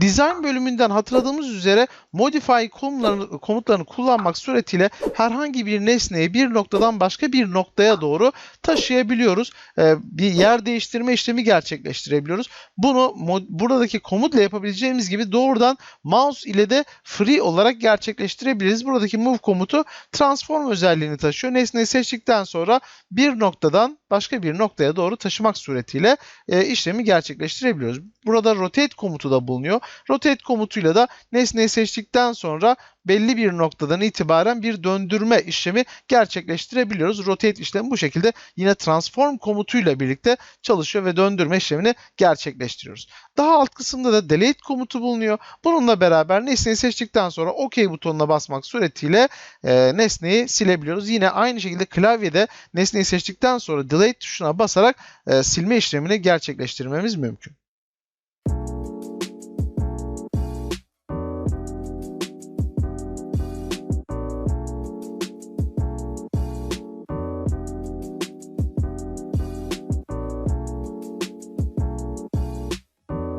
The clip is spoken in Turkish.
Design bölümünden hatırladığımız üzere modify komutlarını, kullanmak suretiyle herhangi bir nesneyi bir noktadan başka bir noktaya doğru taşıyabiliyoruz. Ee, bir yer değiştirme işlemi gerçekleştirebiliyoruz. Bunu buradaki komutla yapabileceğimiz gibi doğrudan mouse ile de free olarak gerçekleştirebiliriz. Buradaki move komutu transform özelliğini taşıyor. Nesneyi seçtikten sonra bir noktadan başka bir noktaya doğru taşımak suretiyle e, işlemi gerçekleştirebiliyoruz. Burada rotate komutu da bulunuyor. Rotate komutuyla da nesneyi seçtikten sonra belli bir noktadan itibaren bir döndürme işlemi gerçekleştirebiliyoruz. Rotate işlemi bu şekilde yine transform komutuyla birlikte çalışıyor ve döndürme işlemini gerçekleştiriyoruz. Daha alt kısımda da delete komutu bulunuyor. Bununla beraber nesneyi seçtikten sonra OK butonuna basmak suretiyle e, nesneyi silebiliyoruz. Yine aynı şekilde klavyede nesneyi seçtikten sonra delete tuşuna basarak e, silme işlemini gerçekleştirmemiz mümkün.